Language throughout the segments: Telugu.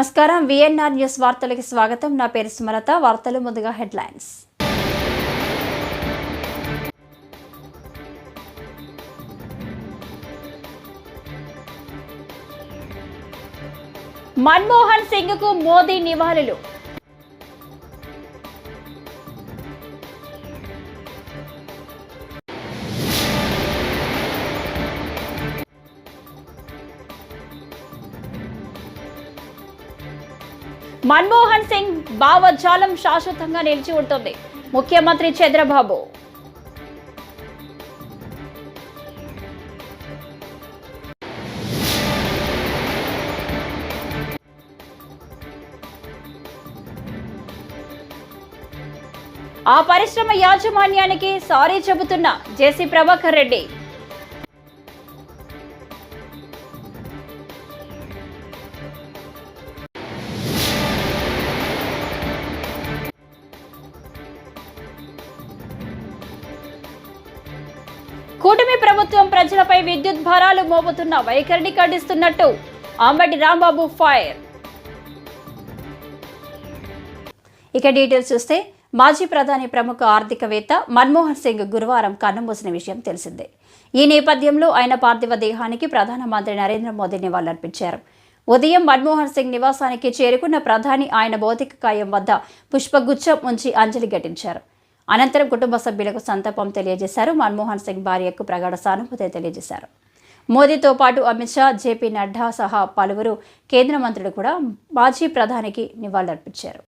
నమస్కారం. విఎన్ఆర్ న్యూస్ వార్తలకి స్వాగతం. నా పేరు సుమలత. వార్తలు ముందుగా హెడ్లైన్స్. మన్మోహన్ సింగ్కు మోదీ నివాళులు. మన్మోహన్ సింగ్ భావజాలం శాశ్వతంగా నిలిచి ఉంటుంది. ముఖ్యమంత్రి చంద్రబాబు. ఆ పరిశ్రమ యాజమాన్యానికి సారీ చెబుతున్న జేసీ ప్రభాకర్ రెడ్డి. భారాలు మోపుతున్న వైఖరిని ఖండిస్తున్నట్టు అంబటి రాంబాబు ఫైర్. ఇక డీటెయిల్స్ చూస్తే మాజీ ప్రధాని ప్రముఖ ఆర్థికవేత్త మన్మోహన్ సింగ్ గురువారం కన్నుమూసిన విషయం తెలిసిందే. ఈ నేపథ్యంలో ఆయన పార్థివ దేహానికి ప్రధానమంత్రి నరేంద్ర మోదీ నివాళులర్పించారు. ఉదయం మన్మోహన్ సింగ్ నివాసానికి చేరుకున్న ప్రధాని ఆయన భౌతిక కాయం వద్ద పుష్పగుచ్చం ఉంచి అంజలి ఘటించారు. అనంతరం కుటుంబ సభ్యులకు సంతాపం తెలియజేశారు. మన్మోహన్ సింగ్ భార్యకు ప్రగాఢ సానుభూతి తెలియజేశారు. మోదీతో పాటు అమిత్ షా జేపీ నడ్డా సహా పలువురు కేంద్ర మంత్రులు కూడా మాజీ ప్రధానికి నివాళులర్పించారు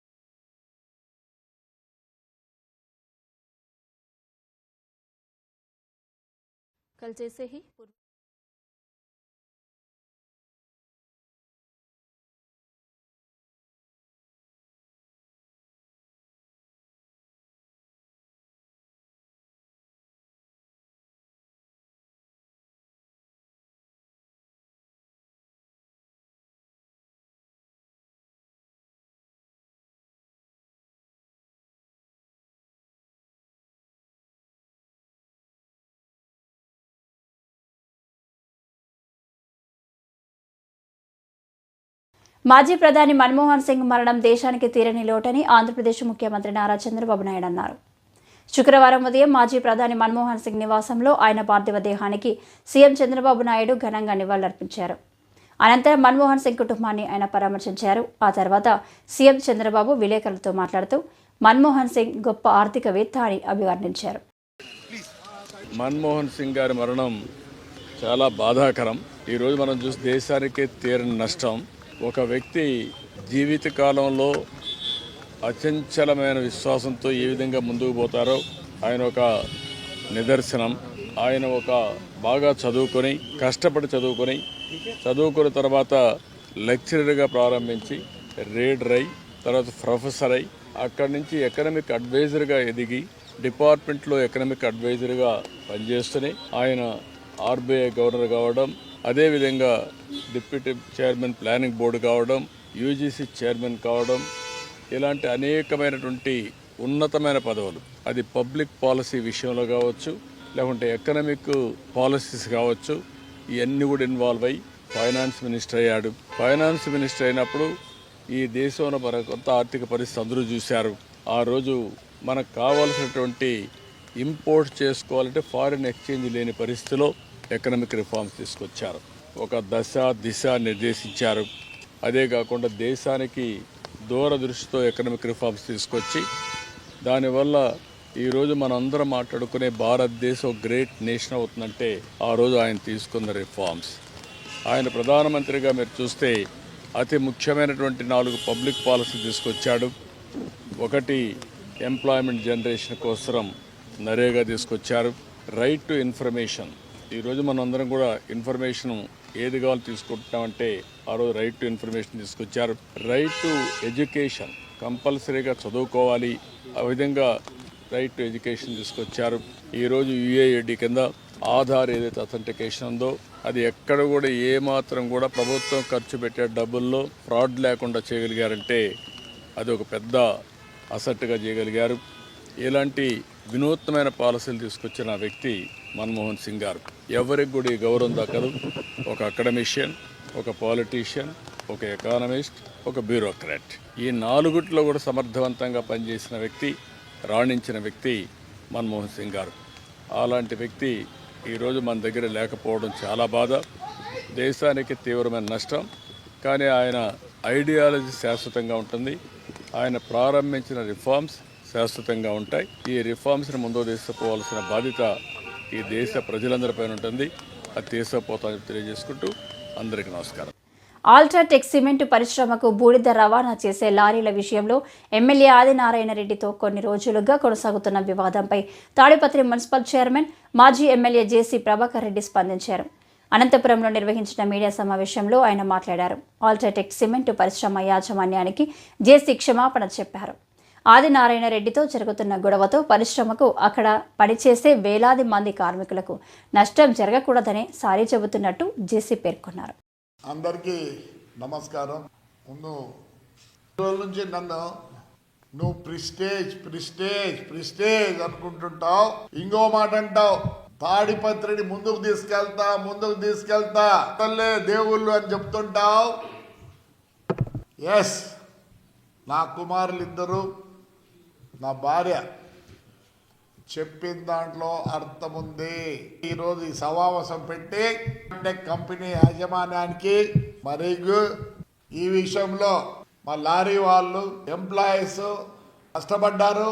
कल जैसे ही మాజీ ప్రధాని మన్మోహన్ సింగ్ మరణం దేశానికి తీరని లోటని ఆంధ్రప్రదేశ్ ముఖ్యమంత్రి నారా చంద్రబాబు నాయుడు అన్నారు. శుక్రవారం ఉదయం మాజీ ప్రధాని మన్మోహన్ సింగ్ నివాసంలో ఆయన పార్థివ దేహానికి సీఎం చంద్రబాబు నాయుడు ఘనంగా నివాళులర్పించారు. అనంతరం మన్మోహన్ సింగ్ కుటుంబాన్ని ఆయన పరామర్శించారు. ఆ తర్వాత సీఎం చంద్రబాబు విలేకరులతో మాట్లాడుతూ మన్మోహన్ సింగ్ గొప్ప ఆర్థికవేత్త అని అభివర్ణించారు. మన్మోహన్ సింగ్ గారి మరణం చాలా బాధాకరం. ఈరోజు మనం చూసి దేశానికే తీరని నష్టం. ఒక వ్యక్తి జీవిత కాలంలో అచంచలమైన విశ్వాసంతో ఏ విధంగా ముందుకు పోతారో ఆయన ఒక నిదర్శనం. ఆయన ఒక బాగా చదువుకొని కష్టపడి చదువుకొని చదువుకున్న తర్వాత లెక్చరర్గా ప్రారంభించి రీడర్ అయి తర్వాత ప్రొఫెసర్ అయి అక్కడి నుంచి ఎకనమిక్ అడ్వైజర్గా ఎదిగి డిపార్ట్మెంట్లో ఎకనమిక్ అడ్వైజర్గా పనిచేస్తూనే ఆయన ఆర్బీఐ గవర్నర్ కావడం అదేవిధంగా డిప్యూటీ చైర్మన్ ప్లానింగ్ బోర్డు కావడం యూజీసీ చైర్మన్ కావడం ఇలాంటి అనేకమైనటువంటి ఉన్నతమైన పదవులు. అది పబ్లిక్ పాలసీ విషయంలో కావచ్చు లేకుంటే ఎకనమిక్ పాలసీస్ కావచ్చు ఇవన్నీ కూడా ఇన్వాల్వ్ అయ్యి ఫైనాన్స్ మినిస్టర్ అయ్యాడు. ఫైనాన్స్ మినిస్టర్ అయినప్పుడు ఈ దేశంలో మన కొత్త ఆర్థిక పరిస్థితి అందరూ చూశారు. ఆ రోజు మనకు కావాల్సినటువంటి ఇంపోర్ట్ చేసుకోవాలంటే ఫారిన్ ఎక్స్చేంజ్ లేని పరిస్థితిలో ఎకనామిక్ రిఫార్మ్స్ తీసుకొచ్చారు. ఒక దశ దిశ నిర్దేశించారు. అదే కాకుండా దేశానికి దూరదృష్టితో ఎకనామిక్ రిఫార్మ్స్ తీసుకొచ్చి దానివల్ల ఈరోజు మనందరం మాట్లాడుకునే భారతదేశం గ్రేట్ నేషన్ అవుతుందంటే ఆ రోజు ఆయన తీసుకున్న రిఫార్మ్స్ ఆయన ప్రధానమంత్రిగా మీరు చూస్తే అతి ముఖ్యమైనటువంటి నాలుగు పబ్లిక్ పాలసీ తీసుకొచ్చాడు. ఒకటి ఎంప్లాయ్మెంట్ జనరేషన్ కోసం నరేగా తీసుకొచ్చారు. రైట్ టు ఇన్ఫర్మేషన్ ఈరోజు మనందరం కూడా ఇన్ఫర్మేషన్ ఏది కావాలో తీసుకుంటున్నామంటే ఆ రోజు రైట్ టు ఇన్ఫర్మేషన్ తీసుకొచ్చారు. రైట్ టు ఎడ్యుకేషన్ కంపల్సరీగా చదువుకోవాలి. ఆ విధంగా రైట్ టు ఎడ్యుకేషన్ తీసుకొచ్చారు. ఈరోజు యుఏఏడి కింద ఆధార్ ఏదైతే అథెంటికేషన్ ఉందో అది ఎక్కడ కూడా ఏ మాత్రం కూడా ప్రభుత్వం ఖర్చు పెట్టే డబ్బుల్లో ఫ్రాడ్ లేకుండా చేయగలిగారంటే అది ఒక పెద్ద అసెట్గా చేయగలిగారు. ఇలాంటి వినూత్నమైన పాలసీలు తీసుకొచ్చిన వ్యక్తి మన్మోహన్ సింగ్ గారు. ఎవరికి కూడా ఈ గౌరవం దక్కదు. ఒక అకాడమిషియన్ ఒక పాలిటీషియన్ ఒక ఎకానమిస్ట్ ఒక బ్యూరోక్రాట్. ఈ నాలుగుట్లో కూడా సమర్థవంతంగా పనిచేసిన వ్యక్తి రాణించిన వ్యక్తి మన్మోహన్ సింగ్ గారు. అలాంటి వ్యక్తి ఈరోజు మన దగ్గర లేకపోవడం చాలా బాధ. దేశానికి తీవ్రమైన నష్టం. కానీ ఆయన ఐడియాలజీ శాశ్వతంగా ఉంటుంది. ఆయన ప్రారంభించిన రిఫార్మ్స్ శాశ్వతంగా ఉంటాయి. ఈ రిఫార్మ్స్ని ముందు తీసుకుపోవాల్సిన బాధ్యత ఈ దేశ ప్రజలందరిపైన ఉంటుంది. అది తీసుకుపోతామని తెలియజేసుకుంటూ అందరికీ నమస్కారం. ఆల్ట్రాటెక్ సిమెంట్ పరిశ్రమకు బూడిద రవాణా చేసే లారీల విషయంలో ఎమ్మెల్యే ఆదినారాయణ రెడ్డితో కొన్ని రోజులుగా కొనసాగుతున్న వివాదంపై తాడిపత్రి మున్సిపల్ చైర్మన్ మాజీ ఎమ్మెల్యే జేసీ ప్రభాకర్ రెడ్డి స్పందించారు. అనంతపురంలో నిర్వహించిన మీడియా సమావేశంలో ఆయన మాట్లాడారు. ఆల్ట్రాటెక్ సిమెంట్ పరిశ్రమ యాజమాన్యానికి జేసీ క్షమాపణ చెప్పారు. ఆదినారాయణ రెడ్డితో జరుగుతున్న గొడవతో పరిశ్రమకు అక్కడ పనిచేసే వేలాది మంది కార్మికులకు నష్టం జరగకూడదని సారీ చెబుతున్నట్టు జేసీ పేర్కొన్నారు. అందరికీ నమస్కారం. ముందు రోజుల నుంచి నన్ను నువ్వు ప్రిస్టేజ్ ప్రిస్టేజ్ ప్రిస్టేజ్ అనుకుంటుంటావు. ఇంకో మాట అంటావు తాడిపత్రిని ముందుకు తీసుకెళ్తా ముందుకు తీసుకెళ్తా. తల్లే దేవుళ్ళు అని చెప్తుంటావు. ఎస్ నా కుమారులు ఇద్దరు. నా భార్య చెప్పిన దాంట్లో అర్థం ఉంది. ఈరోజు ఈ సమావేశం పెట్టి టెక్ కంపెనీ యాజమాన్యానికి మరియు ఈ విషయంలో మా లారీ వాళ్ళు ఎంప్లాయీస్ కష్టపడ్డారు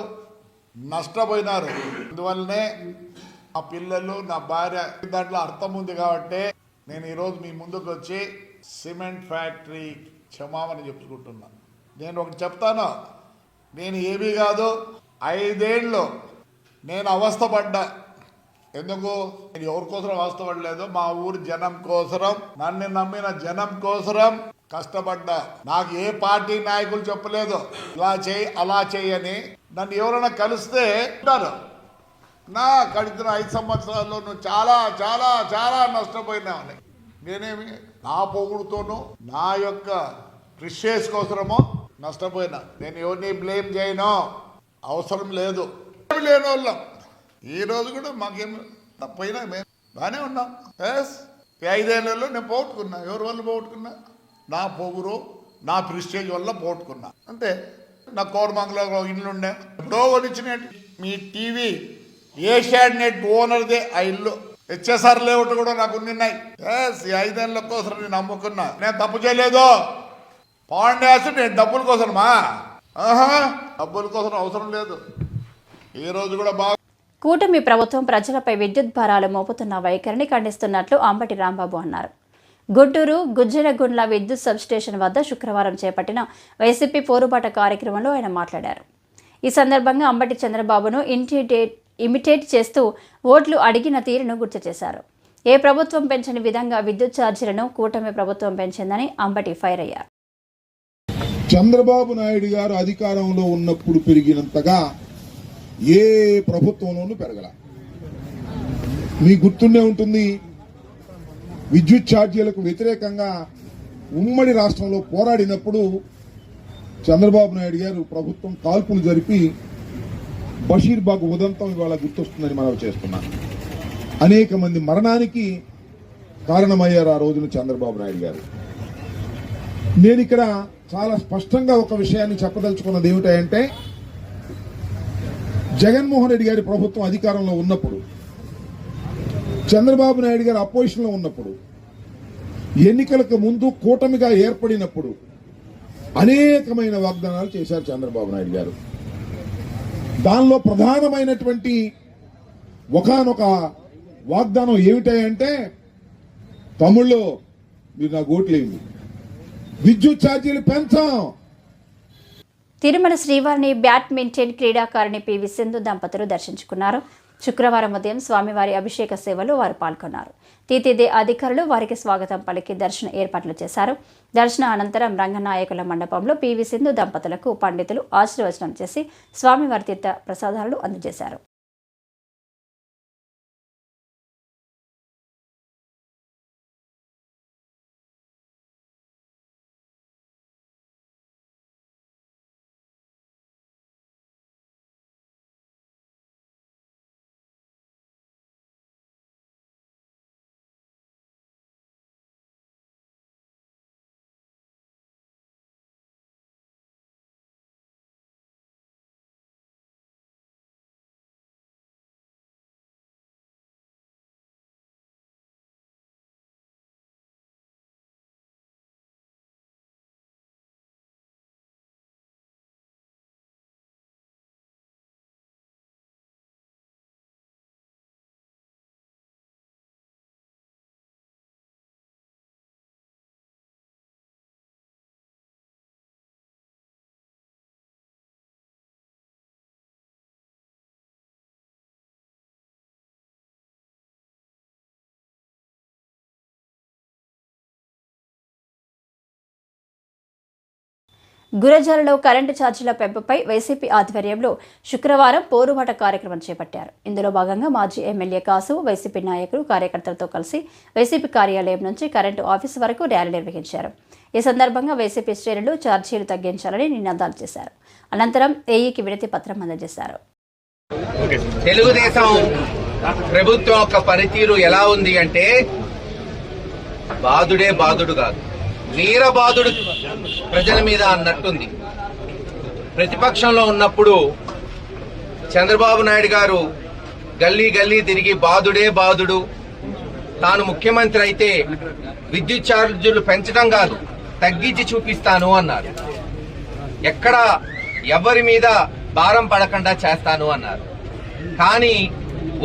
నష్టపోయినారు. అందువల్లనే మా పిల్లలు నా భార్య దాంట్లో అర్థం ఉంది కాబట్టి నేను ఈరోజు మీ ముందుకు వచ్చి సిమెంట్ ఫ్యాక్టరీ క్షమామని చెప్పుకుంటున్నాను. నేను ఒకటి చెప్తాను. నేను ఏమీ కాదు ఐదేళ్ళు నేను అవస్థపడ్డా. ఎందుకు? నేను ఎవరి కోసం అవస్థపడలేదు మా ఊరి జనం కోసరం నన్ను నమ్మిన జనం కోసరం కష్టపడ్డా. నాకు ఏ పార్టీ నాయకులు చెప్పలేదు ఇలా చేయి అలా చేయని నన్ను ఎవరైనా కలిస్తే అంటారు నా గడిచిన ఐదు సంవత్సరాల్లో నువ్వు చాలా చాలా చాలా నష్టపోయినావు నేనేమి? నా పొగుడుతోనూ నా యొక్క ప్రిషియస్ కోసరమో నష్టపోయినా. నేను ఎవరిని బ్లేమ్ చేయను. అవసరం లేదు. లేని వాళ్ళం. ఈ రోజు కూడా మాకేం తప్పైనా మేము బాగానే ఉన్నాం. ఎస్ ఐదేళ్ళలో నేను పోగొట్టుకున్నా. ఎవరి వల్ల పోగొట్టుకున్నా? నా పొగురు నా ప్రిస్టేజ్ వల్ల పోగొట్టుకున్నా. అంతే. నా కోరమంగళంలో ఇల్లు ఉండే ఎప్పుడో కొనిచ్చిన మీ టీవీ ఏషియాడ్ నెట్ ఓనర్దే ఆ ఇల్లు. హెచ్ఎస్ఆర్ లేఅవుట్ కూడా నాకు ఉన్నాయి ఎస్ ఈ ఐదేళ్ళ కోసం నేను నమ్ముకున్నా. నేను తప్పు చేయలేదు. పాండ్యాస్ నేను డబ్బుల కోసమా? ఆహా డబ్బుల కోసం అవసరం లేదు. ఈ రోజు కూడా బాగా కూటమి ప్రభుత్వం ప్రజలపై విద్యుత్ భారాలు మోపుతున్న వైఖరిని ఖండిస్తున్నట్లు అంబటి రాంబాబు అన్నారు. గుంటూరు గుజ్జరగుండ్ల విద్యుత్ సబ్స్టేషన్ వద్ద శుక్రవారం చేపట్టిన వైసీపీ పోరుబాట కార్యక్రమంలో ఆయన మాట్లాడారు. ఈ సందర్భంగా అంబటి చంద్రబాబును ఇంటిటేట్ ఇమిటేట్ చేస్తూ ఓట్లు అడిగిన తీరును గుర్తు చేశారు. ఏ ప్రభుత్వం పెంచని విధంగా విద్యుత్ ఛార్జీలను కూటమి ప్రభుత్వం పెంచిందని అంబటి ఫైర్ అయ్యారు. చంద్రబాబు నాయుడు గారు అధికారంలో ఉన్నప్పుడు పెరిగినంతగా ఏ ప్రభుత్వంలోనూ పెరగల. మీ గుర్తుండే ఉంటుంది విద్యుత్ ఛార్జీలకు వ్యతిరేకంగా ఉమ్మడి రాష్ట్రంలో పోరాడినప్పుడు చంద్రబాబు నాయుడు గారు ప్రభుత్వం కాల్పులు జరిపి బషీర్బాగ్ ఉదంతం ఇవాళ గుర్తొస్తుందని మనం చేస్తున్నాం. అనేక మంది మరణానికి కారణమయ్యారు ఆ రోజున చంద్రబాబు నాయుడు గారు. నేను ఇక్కడ చాలా స్పష్టంగా ఒక విషయాన్ని చెప్పదలుచుకున్నది ఏమిటంటే జగన్మోహన్ రెడ్డి గారి ప్రభుత్వం అధికారంలో ఉన్నప్పుడు చంద్రబాబు నాయుడు గారు అపోజిషన్లో ఉన్నప్పుడు ఎన్నికలకు ముందు కూటమిగా ఏర్పడినప్పుడు అనేకమైన వాగ్దానాలు చేశారు చంద్రబాబు నాయుడు గారు. దానిలో ప్రధానమైనటువంటి ఒకానొక వాగ్దానం ఏమిటాయంటే తమిళ్ళో మీరు నాకు ఓట్లేయండి విద్యుత్ ఛార్జీలు పెంచాం. తిరుమల శ్రీవారిని బ్యాడ్మింటన్ క్రీడాకారిణి పివి సింధు దంపతులు దర్శించుకున్నారు. శుక్రవారం ఉదయం స్వామివారి అభిషేక సేవలో వారు పాల్గొన్నారు. తీతిదే అధికారులు వారికి స్వాగతం పలికి దర్శన ఏర్పాట్లు చేశారు. దర్శన అనంతరం రంగనాయకుల మండపంలో పివి సింధు దంపతులకు పండితులు ఆశీర్వచనం చేసి స్వామివారి తీర్థ ప్రసాదాలను అందజేశారు. గురజాలలో కరెంటు ఛార్జీల పెంపుపై వైసీపీ ఆధ్వర్యంలో శుక్రవారం పోరుబాట కార్యక్రమం చేపట్టారు. ఇందులో భాగంగా మాజీ ఎమ్మెల్యే కాసు వైసీపీ నాయకులు కార్యకర్తలతో కలిసి వైసీపీ కార్యాలయం నుంచి కరెంటు ఆఫీసు వరకు ర్యాలీ నిర్వహించారు. ఈ సందర్భంగా వైసీపీ శ్రేణులు ఛార్జీలు తగ్గించాలని నినాదాలు చేశారు. అనంతరం ఏఈకి వినతి పత్రం అందజేశారు. తెలుగుదేశం ప్రభుత్వం యొక్క పనితీరు ఎలా ఉంది అంటే బాధుడే బాధుడు కాదు. వీరబాధుడు ప్రజల మీద అన్నట్టుంది. ప్రతిపక్షంలో ఉన్నప్పుడు చంద్రబాబు నాయుడు గారు గల్లీ గల్లీ తిరిగి బాధుడే బాధుడు. తాను ముఖ్యమంత్రి అయితే విద్యుత్ ఛార్జీలు పెంచడం కాదు తగ్గించి చూపిస్తాను అన్నారు. ఎక్కడ ఎవరి మీద భారం పడకుండా చేస్తాను అన్నారు. కానీ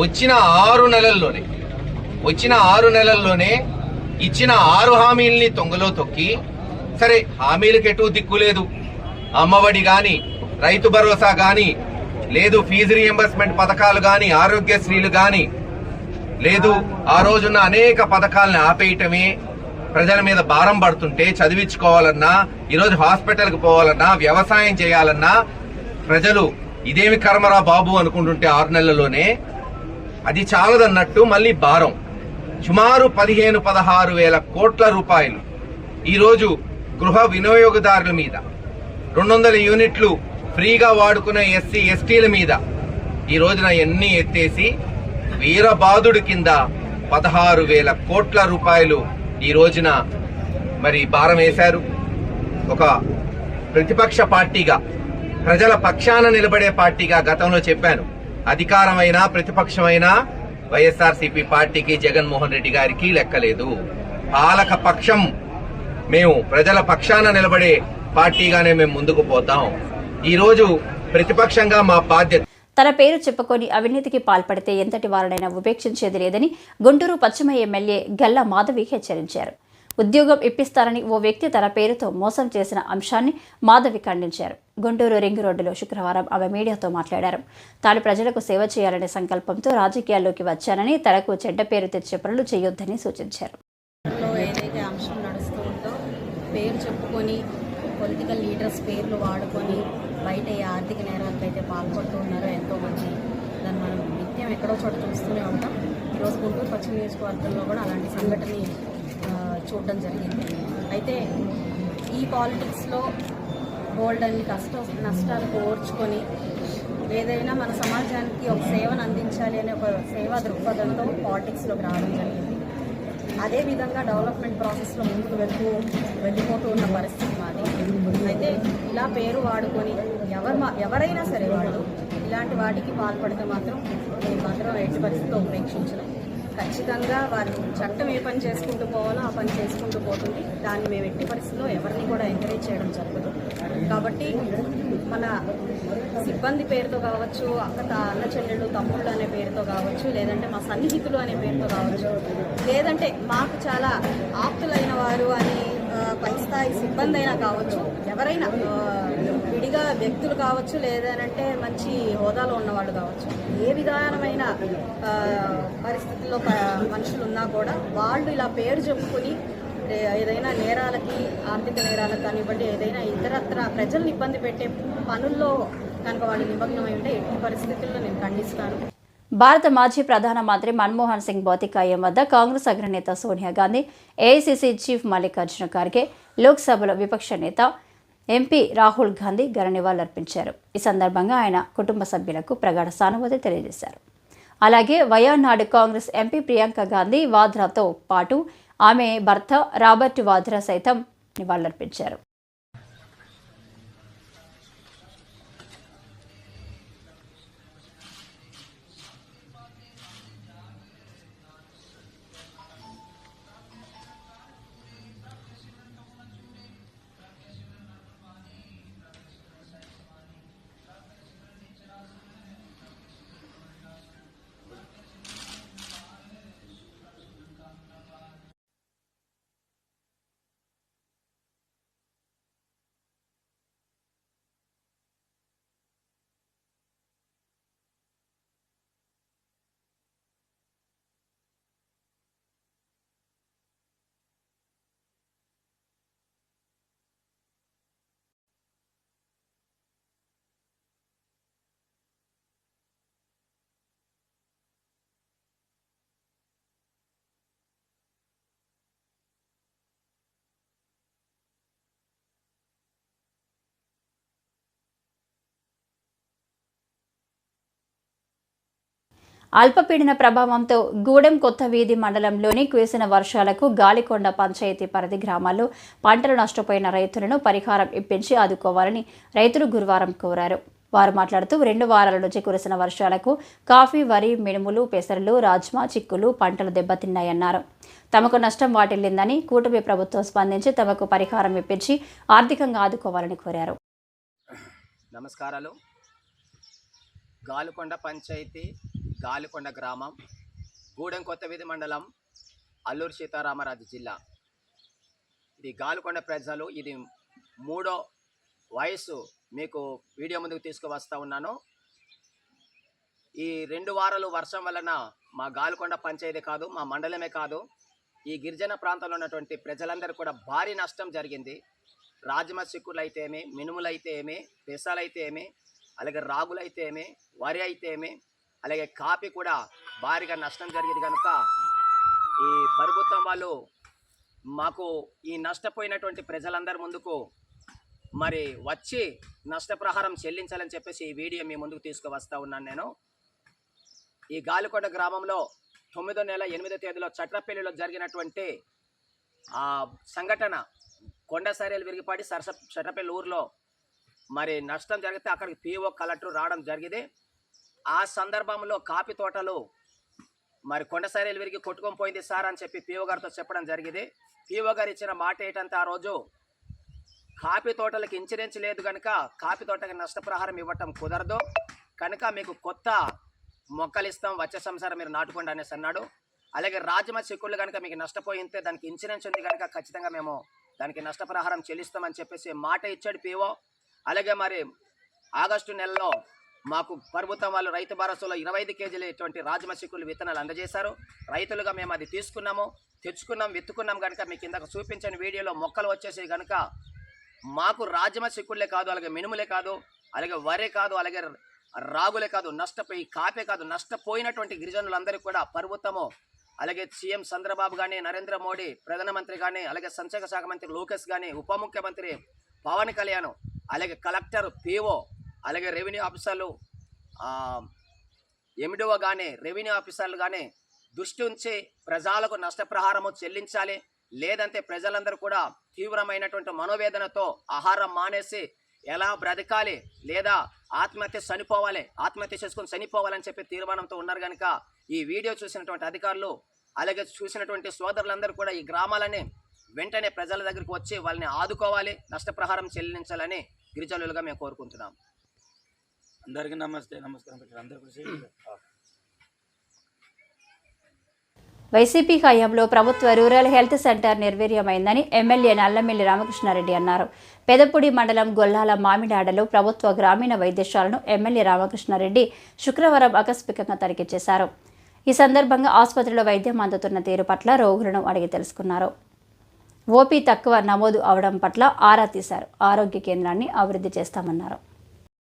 వచ్చిన ఆరు నెలల్లోనే వచ్చిన ఆరు నెలల్లోనే ఇచ్చిన ఆరు హామీల్ని తొంగలో తొక్కి సరే హామీలకు ఎటు దిక్కు లేదు. అమ్మఒడి గాని రైతు భరోసా గాని లేదు ఫీజు రియంబర్స్మెంట్ పథకాలు గాని ఆరోగ్యశ్రీలు గాని లేదు ఆ రోజున్న అనేక పథకాలను ఆపేయటమే ప్రజల మీద భారం పడుతుంటే చదివించుకోవాలన్నా ఈరోజు హాస్పిటల్కి పోవాలన్నా వ్యవసాయం చేయాలన్నా ప్రజలు ఇదేమి కర్మరా బాబు అనుకుంటుంటే ఆరు నెలల్లోనే అది చాలదన్నట్టు మళ్ళీ భారం. సుమారు పదిహేను పదహారు వేల కోట్ల రూపాయలు ఈరోజు గృహ వినియోగదారుల మీద. రెండు వందల యూనిట్లు ఫ్రీగా వాడుకునే ఎస్సీ ఎస్టీల మీద. ఈ రోజున ఎన్ని ఎత్తేసి వీరబాదుడి కింద పదహారు వేల కోట్ల రూపాయలు ఈ రోజున మరి భారం వేశారు. ఒక ప్రతిపక్ష పార్టీగా ప్రజల పక్షాన నిలబడే పార్టీగా గతంలో చెప్పాను. అధికారమైనా ప్రతిపక్షమైనా వైఎస్ఆర్సీపీ పార్టీకి జగన్మోహన్ రెడ్డి గారికి లెక్కలేదు. పాలక పక్షం మేము ప్రజల పక్షాన నిలబడే పార్టీగానే మేము ముందుకు పోతాం. ఈరోజు ప్రతిపక్షంగా మా బాధ్యత తన పేరు చెప్పుకొని అవినీతికి పాల్పడితే ఎంతటి వారినైనా ఉపేక్షించేది లేదని గుంటూరు పశ్చిమ ఎమ్మెల్యే గల్లా మాధవి హెచ్చరించారు. ఉద్యోగం ఇప్పిస్తారని ఓ వ్యక్తి తన పేరుతో మోసం చేసిన అంశాన్ని మాధవి ఖండించారు. గుంటూరు రింగ్ రోడ్డులో శుక్రవారం ఆమె మీడియాతో మాట్లాడారు. తాను ప్రజలకు సేవ చేయాలనే సంకల్పంతో రాజకీయాల్లోకి వచ్చానని తనకు చెడ్డ పేరు తెచ్చే పనులు చేయొద్దని సూచించారు. ఏదైతే అంశం నడుస్తూ ఉందో పేరు చెప్పుకొని పొలిటికల్ లీడర్స్ పేర్లు వాడుకొని బయట ఏ ఆర్థిక నేరాలకు అయితే పాల్పడుతూ ఉన్నారో ఎంతోమంది దాన్ని మనం నిత్యం ఎక్కడో చోట చూస్తూనే ఉంటాం. ఈరోజు గుంటూరు పశ్చిమ నియోజకవర్గంలో కూడా అలాంటి సంఘటనని చూడడం జరిగింది. అయితే ఈ పాలిటిక్స్లో బోల్డ్ అన్ని కష్ట నష్టాలు కోర్చుకొని ఏదైనా మన సమాజానికి ఒక సేవను అందించాలి అనే ఒక సేవా దృక్పథంతో పాలిటిక్స్లోకి రావడం జరిగింది. అదే విధంగా డెవలప్మెంట్ ప్రాసెస్లో ముందుకు వెళ్తూ వెళ్ళిపోతూ ఉన్న పరిస్థితి మాది. అయితే ఇలా పేరు వాడుకొని ఎవరు మా ఎవరైనా సరే వాళ్ళు ఇలాంటి వాటికి పాల్పడితే మాత్రం మేము మాత్రం ఎట్టి పరిస్థితిలో ఉపేక్షించడం ఖచ్చితంగా వారు చట్టం ఏ పని చేసుకుంటూ పోవాలో ఆ పని చేసుకుంటూ పోతుంది. దాన్ని మేము ఎట్టి పరిస్థితిలో ఎవరిని కూడా ఎంకరేజ్ చేయడం జరగదు. కాబట్టి మన సిబ్బంది పేరుతో కావచ్చు అక్క అన్న చెల్లెళ్ళు తమ్ముళ్ళు అనే పేరుతో కావచ్చు లేదంటే మా సన్నిహితులు అనే పేరుతో కావచ్చు. లేదంటే మాకు చాలా ఆప్తులైన వారు అని పై స్థాయి సిబ్బంది అయినా కావచ్చు ఎవరైనా విడిగా వ్యక్తులు కావచ్చు లేదనంటే మంచి హోదాలో ఉన్నవాళ్ళు కావచ్చు ఏ విధానమైన పరిస్థితుల్లో మనుషులు ఉన్నా కూడా వాళ్ళు ఇలా పేరు చెప్పుకుని ఏదైనా నేరాలకి ఆర్థిక నేరాలకు కానివ్వండి ఏదైనా ఇతరత్ర ప్రజల్ని ఇబ్బంది పెట్టే పనుల్లో కనుక వాళ్ళు నిమగ్నమై ఉంటే ఎట్టి పరిస్థితుల్లో నేను ఖండిస్తాను. భారత మాజీ ప్రధానమంత్రి మన్మోహన్ సింగ్ భౌతికాయం వద్ద కాంగ్రెస్ అగ్రనేత సోనియా గాంధీ ఏఐసిసి చీఫ్ మల్లికార్జున ఖార్గే లోక్సభలో విపక్ష నేత ఎంపీ రాహుల్ గాంధీ ఘన నివాళులర్పించారు. ఈ సందర్భంగా ఆయన కుటుంబ సభ్యులకు ప్రగాఢ సానుభూతి తెలియజేశారు. అలాగే వయానాడు కాంగ్రెస్ ఎంపీ ప్రియాంక గాంధీ వాద్రాతో పాటు ఆమె భర్త రాబర్ట్ వాద్రా సైతం నివాళులర్పించారు. అల్పపీడన ప్రభావంతో గూడెం కొత్త వీధి మండలంలోని కురిసిన వర్షాలకు గాలికొండ పంచాయతీ పరిధి గ్రామాల్లో పంటలు నష్టపోయిన రైతులను పరిహారం ఇప్పించి ఆదుకోవాలని రైతులు గురువారం కోరారు. వారు మాట్లాడుతూ రెండు వారాల నుంచి కురిసిన వర్షాలకు కాఫీ వరి మినుములు పెసరలు రాజ్మా చిక్కులు పంటలు దెబ్బతిన్నాయన్నారు. తమకు నష్టం వాటిల్లిందని కూటమి ప్రభుత్వం స్పందించి తమకు పరిహారం ఇప్పించి ఆర్థికంగా ఆదుకోవాలని కోరారు. నమస్కారాలు. గాలుకొండ పంచాయతీ గాలికొండ గ్రామం గూడెం కొత్తవీధి మండలం అల్లూరు సీతారామరాజు జిల్లా. ఇది గాలికొండ ప్రజలు ఇది మూడో వయసు మీకు వీడియో ముందుకు తీసుకువస్తా ఉన్నాను. ఈ రెండు వారాలు వర్షం వలన మా గాలికొండ పంచాయతీ కాదు మా మండలమే కాదు ఈ గిరిజన ప్రాంతంలో ఉన్నటువంటి ప్రజలందరూ కూడా భారీ నష్టం జరిగింది. రాజమ చిక్కులు అయితే ఏమి మినుములు అయితే ఏమి పెసాలు అయితే ఏమి అలాగే రాగులు అయితే ఏమి వరి అయితే ఏమి అలాగే కాపీ కూడా భారీగా నష్టం జరిగేది కనుక ఈ ప్రభుత్వం వాళ్ళు మాకు ఈ నష్టపోయినటువంటి ప్రజలందరి ముందుకు మరి వచ్చి నష్టప్రహారం చెల్లించాలని చెప్పేసి ఈ వీడియో మీ ముందుకు తీసుకువస్తా ఉన్నాను నేను. ఈ గాలికొండ గ్రామంలో తొమ్మిదో నెల ఎనిమిదో తేదీలో చట్రపల్లిలో జరిగినటువంటి ఆ సంఘటన కొండ సరేలు విరిగిపడి సరస చట్రపల్లి ఊర్లో మరి నష్టం జరిగితే అక్కడికి పిఓ కలెక్టర్ రావడం జరిగింది. ఆ సందర్భంలో కాఫీ తోటలు మరి కొండసారి సరేలు విరిగి కొట్టుకొని పోయింది సార్ అని చెప్పి పిఓ గారితో చెప్పడం జరిగింది. పిఓ గారు ఇచ్చిన మాట ఏంటంటే ఆ రోజు కాఫీ తోటలకు ఇన్సూరెన్స్ లేదు కనుక కాఫీ తోటకి నష్టపరిహారం ఇవ్వటం కుదరదు. కనుక మీకు కొత్త మొక్కలు ఇస్తాం వచ్చే సంవత్సరం మీరు నాటుకోండి అనేసి అన్నాడు. అలాగే రాజమ చిక్కుళ్ళు కనుక మీకు నష్టపోయితే దానికి ఇన్సూరెన్స్ ఉంది కనుక ఖచ్చితంగా మేము దానికి నష్టపరిహారం చెల్లిస్తామని చెప్పేసి మాట ఇచ్చాడు పీఓ. అలాగే మరి ఆగస్టు నెలలో మాకు ప్రభుత్వం వాళ్ళు రైతు భరోసాలో ఇరవై ఐదు కేజీలు ఇటువంటి రాజమ విత్తనాలు అందజేశారు. రైతులుగా మేము అది తీసుకున్నాము తెచ్చుకున్నాం విత్తుకున్నాం కనుక మీకు ఇందాక చూపించిన వీడియోలో మొక్కలు వచ్చేసి కనుక మాకు రాజమ చిక్కుళ్ళే కాదు అలాగే మినుములే కాదు అలాగే వరే కాదు అలాగే రాగులే కాదు నష్టపోయి కాపే కాదు నష్టపోయినటువంటి గిరిజనులందరికీ కూడా ప్రభుత్వము అలాగే సీఎం చంద్రబాబు కానీ నరేంద్ర మోడీ ప్రధానమంత్రి కానీ అలాగే సంక్షేమ శాఖ మంత్రి లోకేష్ కానీ ఉప ముఖ్యమంత్రి పవన్ కళ్యాణ్ అలాగే కలెక్టర్ పీఓ అలాగే రెవెన్యూ ఆఫీసర్లు ఎమిడవ కానీ రెవెన్యూ ఆఫీసర్లు కానీ దృష్టి ఉంచి ప్రజలకు నష్టప్రహారము చెల్లించాలి. లేదంటే ప్రజలందరూ కూడా తీవ్రమైనటువంటి మనోవేదనతో ఆహారం మానేసి ఎలా బ్రతకాలి లేదా ఆత్మహత్య చనిపోవాలి ఆత్మహత్య చేసుకొని చనిపోవాలని చెప్పి తీర్మానంతో ఉన్నారు కనుక ఈ వీడియో చూసినటువంటి అధికారులు అలాగే చూసినటువంటి సోదరులందరూ కూడా ఈ గ్రామాలని వెంటనే ప్రజల దగ్గరికి వచ్చి వాళ్ళని ఆదుకోవాలి నష్టప్రహారం చెల్లించాలని గిరిజనులుగా మేము కోరుకుంటున్నాం. అందరికీ నమస్తే నమస్కారం వైసీపీ హయాంలో ప్రభుత్వ రూరల్ హెల్త్ సెంటర్ నిర్వీర్యమైందని ఎమ్మెల్యే నల్లమిల్లి రామకృష్ణారెడ్డి అన్నారు. పెదపూడి మండలం గొల్లాల మామిడాడలో ప్రభుత్వ గ్రామీణ వైద్యశాలను ఎమ్మెల్యే రామకృష్ణారెడ్డి శుక్రవారం ఆకస్మికంగా తనిఖీ చేశారు. ఈ సందర్భంగా ఆసుపత్రిలో వైద్యం అందుతున్న తీరు పట్ల రోగులను అడిగి తెలుసుకున్నారు. ఓపీ తక్కువ నమోదు అవడం పట్ల ఆరా తీశారు. ఆరోగ్య కేంద్రాన్ని అభివృద్ధి చేస్తామన్నారు.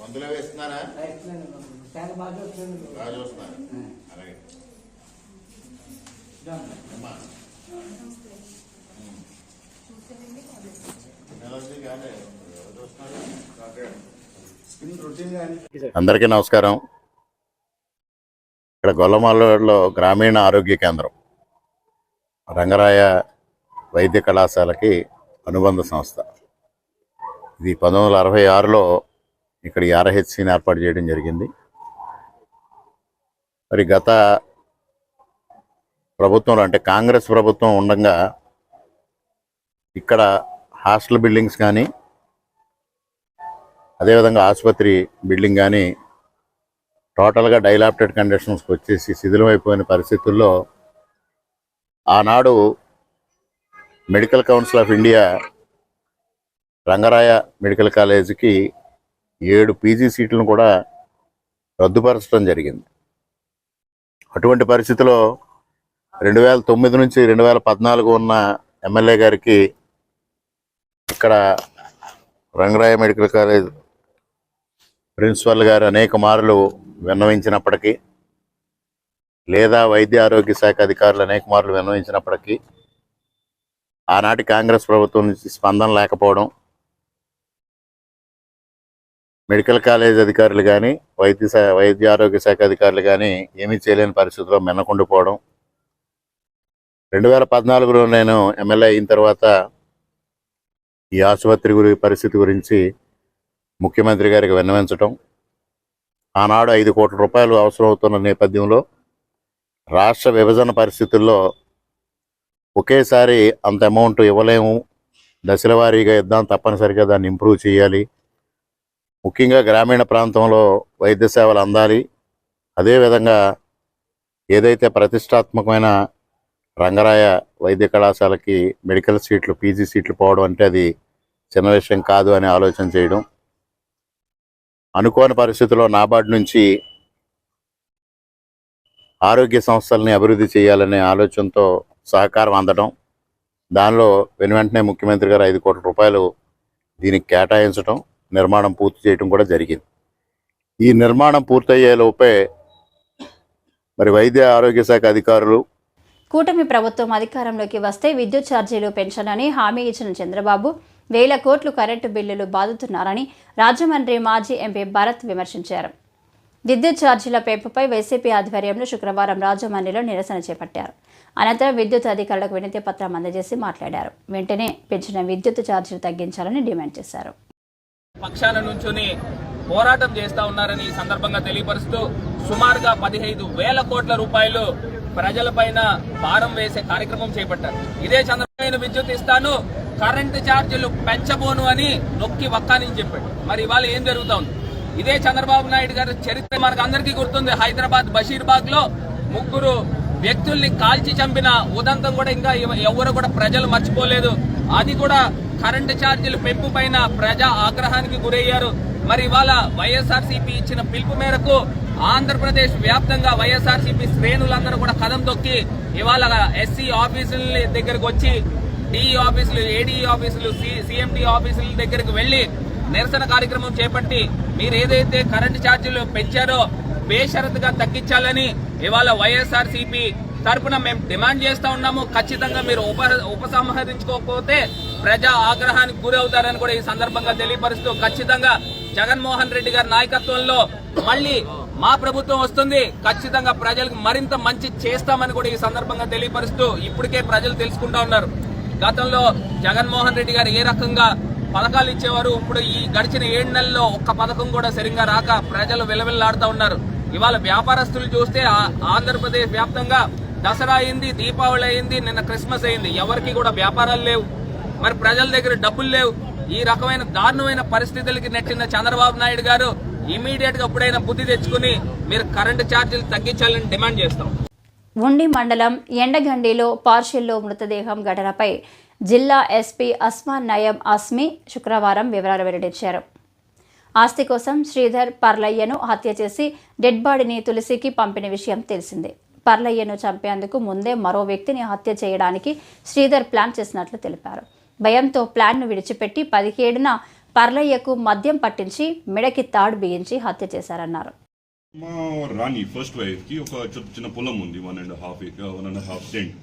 మందులు అవి ఇస్తున్నారా బాగా చూస్తున్నారు. అలాగే. అమ్మా. అందరికీ నమస్కారం. ఇక్కడ గొల్లమాలలో గ్రామీణ ఆరోగ్య కేంద్రం రంగరాయ వైద్య కళాశాలకి అనుబంధ సంస్థ. ఇది పంతొమ్మిది వందల అరవై ఆరులో ఇక్కడ ఈ ఆర్హెచ్సిని ఏర్పాటు చేయడం జరిగింది. మరి గత ప్రభుత్వంలో అంటే కాంగ్రెస్ ప్రభుత్వం ఉండగా ఇక్కడ హాస్టల్ బిల్డింగ్స్ కానీ అదేవిధంగా ఆసుపత్రి బిల్డింగ్ కానీ టోటల్గా డైలాప్టెడ్ కండిషన్స్కి వచ్చేసి శిథిలమైపోయిన పరిస్థితుల్లో ఆనాడు medical council of India Rangaraya medical కాలేజీకి ఏడు పీజీ సీట్లను కూడా రద్దుపరచడం జరిగింది. అటువంటి పరిస్థితిలో రెండు వేల తొమ్మిది నుంచి రెండు వేల పద్నాలుగు ఉన్న ఎమ్మెల్యే గారికి ఇక్కడ రంగరాయ మెడికల్ కాలేజ్ ప్రిన్సిపల్ గారు అనేక మార్లు విన్నవించినప్పటికీ లేదా వైద్య ఆరోగ్య శాఖ అధికారులు అనేక మార్లు విన్నవించినప్పటికీ ఆనాటి కాంగ్రెస్ ప్రభుత్వం నుంచి స్పందన లేకపోవడం మెడికల్ కాలేజ్ అధికారులు కానీ వైద్య వైద్య ఆరోగ్య శాఖ అధికారులు కానీ ఏమీ చేయలేని పరిస్థితిలో మెన్నకుండిపోవడం రెండు వేల పద్నాలుగులో నేను ఎమ్మెల్యే అయిన తర్వాత ఈ ఆసుపత్రి గురి పరిస్థితి గురించి ముఖ్యమంత్రి గారికి విన్నవించటం. ఆనాడు ఐదు కోట్ల రూపాయలు అవసరం అవుతున్న నేపథ్యంలో రాష్ట్ర విభజన పరిస్థితుల్లో ఒకేసారి అంత అమౌంట్ ఇవ్వలేము. దశల వారీగా ఇద్దాం తప్పనిసరిగా దాన్ని ఇంప్రూవ్ చేయాలి. ముఖ్యంగా గ్రామీణ ప్రాంతంలో వైద్య సేవలు అందాలి. అదేవిధంగా ఏదైతే ప్రతిష్టాత్మకమైన రంగరాయ వైద్య కళాశాలకి మెడికల్ సీట్లు పీజీ సీట్లు పోవడం అంటే అది చిన్న విషయం కాదు అని ఆలోచన చేయడం. అనుకోని పరిస్థితుల్లో నాబార్డు నుంచి ఆరోగ్య సంస్థల్ని అభివృద్ధి చేయాలనే ఆలోచనతో సహకారం అందడం. దానిలో వెను వెంటనే ముఖ్యమంత్రి గారు ఐదు కోట్ల రూపాయలు దీనికి కేటాయించడం. నిర్మాణం పూర్తి చేయడం కూడా జరిగింది. ఈ నిర్మాణం పూర్తయ్యేలోపే మరి వైద్య ఆరోగ్య శాఖ అధికారులు కూటమి ప్రభుత్వం అధికారంలోకి వస్తే విద్యుత్ ఛార్జీలు పెంచనని హామీ ఇచ్చిన చంద్రబాబు వేల కోట్లు కరెంటు బిల్లులు బాదుతున్నారని రాజమండ్రి మాజీ ఎంపీ భరత్ విమర్శించారు. విద్యుత్ ఛార్జీల పెంపుపై వైసీపీ ఆధ్వర్యంలో శుక్రవారం రాజమండ్రిలో నిరసన చేపట్టారు. అనంతరం విద్యుత్ అధికారులకు వినతి పత్రం అందజేసి మాట్లాడారు. వెంటనే పెంచిన విద్యుత్ ఛార్జీలు తగ్గించాలని డిమాండ్ చేశారు. పక్షాల నుంచుని పోరాటం చేస్తా ఉన్నారని ఈ సందర్భంగా తెలియపరుస్తూ సుమారుగా పదిహైదు వేల కోట్ల రూపాయలు ప్రజలపైన భారం వేసే కార్యక్రమం చేపట్టారు. ఇదే చంద్రబాబు విద్యుత్ ఇస్తాను కరెంటు ఛార్జీలు పెంచబోను అని నొక్కి వక్కాని చెప్పాడు. మరి ఇవాళ ఏం జరుగుతా ఉంది? ఇదే చంద్రబాబు నాయుడు గారి చరిత్ర మనకు అందరికీ గుర్తుంది. హైదరాబాద్ బషీర్బాగ్లో ముగ్గురు వ్యక్తుల్ని కాల్చి చంపిన ఉదంతం కూడా ఇంకా ఎవరు కూడా ప్రజలు మర్చిపోలేదు. అది కూడా కరెంటు ఛార్జీలు పెంపు పైన ప్రజా ఆగ్రహానికి గురయ్యారు. మరి ఇవాళ వైఎస్ఆర్సీపీ ఇచ్చిన పిలుపు మేరకు ఆంధ్రప్రదేశ్ వ్యాప్తంగా వైఎస్ఆర్సీపీ శ్రేణులందరూ కూడా కదం తొక్కి ఇవాళ ఎస్సీ ఆఫీసుల దగ్గరకు వచ్చి డిఈ ఆఫీసులు ఏడీఈ ఆఫీసులు సిఎండి ఆఫీసుల దగ్గరకు వెళ్ళి నిరసన కార్యక్రమం చేపట్టి మీరు ఏదైతే కరెంటు ఛార్జీలు పెంచారో బేషరతుగా తగ్గించాలని ఇవాళ వైఎస్ఆర్ సిపి మేము డిమాండ్ చేస్తా ఉన్నాము. ఖచ్చితంగా మీరు ఉప ఉపసంహరించుకోకపోతే ప్రజా ఆగ్రహానికి గురవుతారని కూడా ఈ సందర్భంగా తెలియపరుస్తూ ఖచ్చితంగా జగన్మోహన్ రెడ్డి గారి నాయకత్వంలో మళ్ళీ మా ప్రభుత్వం వస్తుంది. ఖచ్చితంగా ప్రజలకు మరింత మంచి చేస్తామని కూడా ఈ సందర్భంగా తెలియపరుస్తూ ఇప్పటికే ప్రజలు తెలుసుకుంటా ఉన్నారు. గతంలో జగన్మోహన్ రెడ్డి గారు ఏ రకంగా పథకాలు ఇచ్చేవారు? ఇప్పుడు ఈ గడిచిన ఏడు నెలల్లో ఒక్క పథకం కూడా సరిగ్గా రాక ప్రజలు విలవిల్లాడుతూ ఉన్నారు. ఇవాళ వ్యాపారస్తులు చూస్తే ఆ- ఆంధ్రప్రదేశ్ వ్యాప్తంగా దసరా అయింది దీపావళి అయింది నిన్న క్రిస్మస్ అయింది. ఎవరికి కూడా వ్యాపారాలు లేవు. మరి ప్రజల దగ్గర డబ్బులు లేవు. ఈ రకమైన దారుణమైన పరిస్థితులకి నెట్టిన చంద్రబాబు నాయుడు గారు ఇమీడియట్గా ఎప్పుడైనా బుద్ధి తెచ్చుకుని మీరు కరెంటు ఛార్జీలు తగ్గించాలని డిమాండ్ చేస్తాం. ఉండి మండలం ఎండగండిలో పార్షిల్లో మృతదేహం ఘటనపై జిల్లా ఎస్పీ అస్మాన్ నయం అస్మి శుక్రవారం వివరాలు వెల్లడించారు. ఆస్తి కోసం శ్రీధర్ పర్లయ్యను హత్య చేసి డెడ్ బాడీని తులసికి పంపిన విషయం తెలిసిందే. పర్లయ్యను చంపేందుకు ముందే మరో వ్యక్తిని హత్య చేయడానికి శ్రీధర్ ప్లాన్ చేసినట్లు తెలిపారు. భయంతో ప్లాన్ను విడిచిపెట్టి పదిహేడున పర్లయ్యకు మద్యం పట్టించి మెడకి తాడు బిగించి హత్య చేశారన్నారు. మా రాణి ఫస్ట్ వైఫ్కి ఒక చిన్న పొలం ఉంది one and half one and half cent.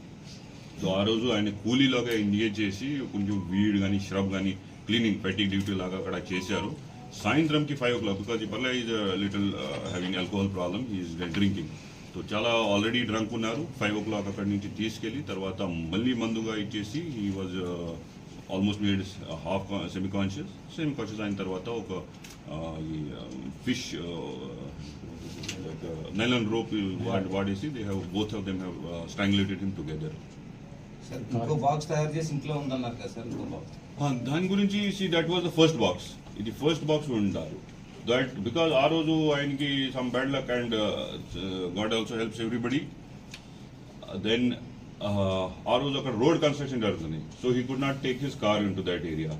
So ఆ రోజు ఆయన కూలీలాగా ఎంగేజ్ చేసి కొంచెం వీడ్ కానీ ష్రబ్ కానీ క్లీనింగ్ పెట్టి డ్యూటీ లాగా అక్కడ చేశారు. సాయంత్రంకి ఫైవ్ ఓ క్లాక్ బికాజ్ పర్లే is little having alcohol problem is drinking so చాలా ఆల్రెడీ డ్రంక్ ఉన్నారు. ఫైవ్ ఓ క్లాక్ అక్కడి నుంచి తీసుకెళ్ళి తర్వాత మళ్ళీ మందుగా ఇచ్చేసి ఈ was almost made half semi conscious semi conscious అయిన తర్వాత ఒక uh, ఈ ఫిష్ నైలాన్ రోప్ వాడేసి they have both of them have strangulated him together sir ఇంకో బాక్స్ తయారు చేసి ఇంట్లో ఉందన్నారు కదా సార్ ఇంకో బాక్స్ దాని గురించి see that was the first box ఇది ఫస్ట్ బాక్స్ ఉంటారు దట్ బికాజ్ ఆ రోజు ఆయనకి some bad luck and god also helps everybody then ఆ రోజు అక్కడ రోడ్ కన్స్ట్రక్షన్ జరుగుతుంది. So he could not take his car in to that area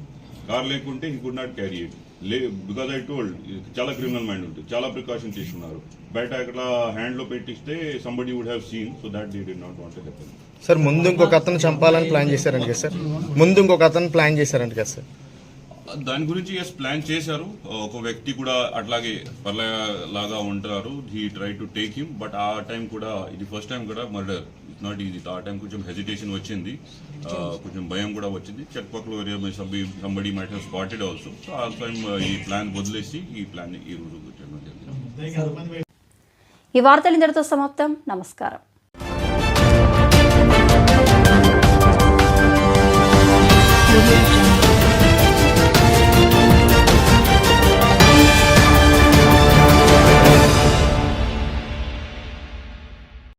car లేకుంటే he could not carry it లే బికాజ్ ఐ టోల్డ్ చాలా క్రిమినల్ మైండ్ ఉంటుంది చాలా ప్రికాషన్ తీసుకున్నారు. బయట అక్కడ హ్యాండ్లో పెట్టిస్తే somebody would have seen so that they did not want happen sir ముందు ఇంకొక అతను చంపాలని ప్లాన్ చేశారంట కదా సార్ ముందు ఇంకొక అతను ప్లాన్ చేశారంట కదా సార్ దాని గురించి ఎస్ ప్లాన్ చేశారు. ఒక వ్యక్తి కూడా అట్లాగే పర్లయ లాగా ఉంటారు. He try to take him but ఆ టైం కూడా ఇది ఫస్ట్ టైం కూడా మర్డర్ ఇట్స్ నాట్ ఈజీ ఆ టైం కొంచెం హెజిటేషన్ వచ్చింది. కొంచెం భయం కూడా వచ్చింది. చుట్టుపక్కల area somebody might have spotted also so ఆ టైం ఈ ప్లాన్ వదిలేసి ఈ ప్లాన్ ఈ రోజు చేయడం జరిగింది. ఈ వార్తలు ఇంతటితో సమాప్తం. నమస్కారం. Audio